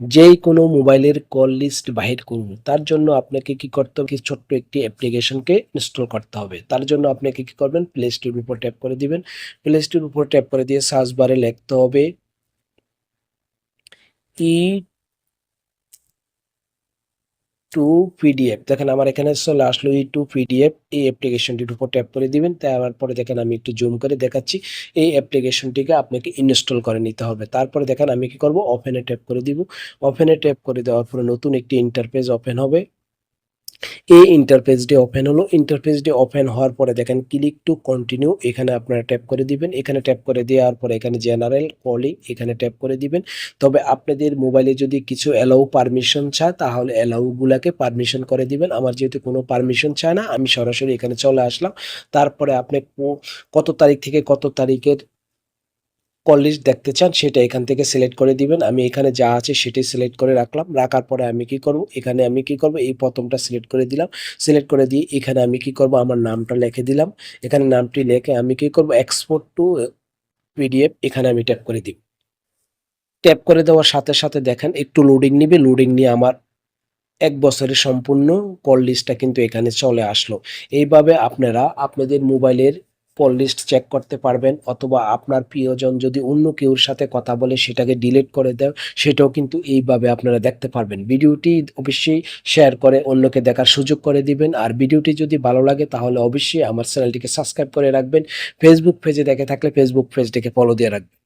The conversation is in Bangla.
যেই কোনো মোবাইলের কল লিস্ট বাহির করুন, তার জন্য আপনাকে কি করতে হবে? ছোট্ট একটি অ্যাপ্লিকেশনকে ইনস্টল করতে হবে। তার জন্য আপনাকে কি করবেন? প্লে স্টোর উপর ট্যাপ করে দিবেন। প্লে স্টোর উপর ট্যাপ করে দিয়ে সার্চ বারে লিখতে হবে ই টু পিডিএফ দেখেন আমার এখানে চলে আসলো ই টু পিডিএফ এই অ্যাপ্লিকেশনটির উপর ট্যাপ করে দিবেন তারপরে দেখেন আমি একটু জুম করে দেখাচ্ছি। এই অ্যাপ্লিকেশনটিকে আপনাকে ইনস্টল করে নিতে হবে। তারপরে দেখেন আমি কি করব? ওপেনে ট্যাপ করে দিব। ওপেনে ট্যাপ করে দেওয়ার পরে নতুন একটি ইন্টারফেস ওপেন হবে। এই ইন্টারফেসটি ওপেন হলো। ইন্টারফেসটি ওপেন হওয়ার পরে দেখেন ক্লিক টু কন্টিনিউ এখানে আপনারা ট্যাপ করে দিবেন। এখানে ট্যাপ করে দেওয়ার পরে এখানে জেনারেল কলিং এখানে ট্যাপ করে দিবেন। তবে আপনাদের মোবাইলে যদি কিছু অ্যালাউ পারমিশন চায়, তাহলে অ্যালাউগুলাকে পারমিশন করে দিবেন। আমার যেহেতু কোনো পারমিশন চায় না, আমি সরাসরি এখানে চলে আসলাম। তারপরে আপনি কত তারিখ থেকে কত তারিখের কল লিস্ট দেখতে চান, সেটা এখান থেকে সিলেক্ট করে দিবেন। আমি এখানে যা আছে সেটি সিলেক্ট করে রাখলাম। রাখার পরে আমি কি করব? এখানে আমি কি করব? এই প্রথমটা সিলেক্ট করে দিলাম। সিলেক্ট করে দিয়ে এখানে আমি কি করব? আমার নামটা লিখে দিলাম। এখানে নামটি লিখে আমি কি করব? এক্সপোর্ট টু পিডিএফ এখানে আমি ট্যাপ করে দিব। ট্যাপ করে দেওয়ার সাথে সাথে দেখেন, একটু লোডিং নিবে। লোডিং নিয়ে আমার এক বছরের সম্পূর্ণ কল লিস্টটা কিন্তু এখানে চলে আসলো। এইভাবে আপনারা আপনাদের মোবাইলের কল লিস্ট চেক করতে পারবেন, অথবা আপনার প্রিয়জন যদি অন্য কেউর সাথে কথা বলে সেটাকে ডিলিট করে দেয়, সেটাও কিন্তু এইভাবে আপনারা দেখতে পারবেন। ভিডিওটি অবশ্যই শেয়ার করে অন্যকে দেখার সুযোগ করে দিবেন, আর ভিডিওটি যদি ভালো লাগে তাহলে অবশ্যই আমার চ্যানেলটিকে সাবস্ক্রাইব করে রাখবেন। ফেসবুক পেজে দেখে থাকলে ফেসবুক পেজটিকে ফলো দিয়ে রাখবেন।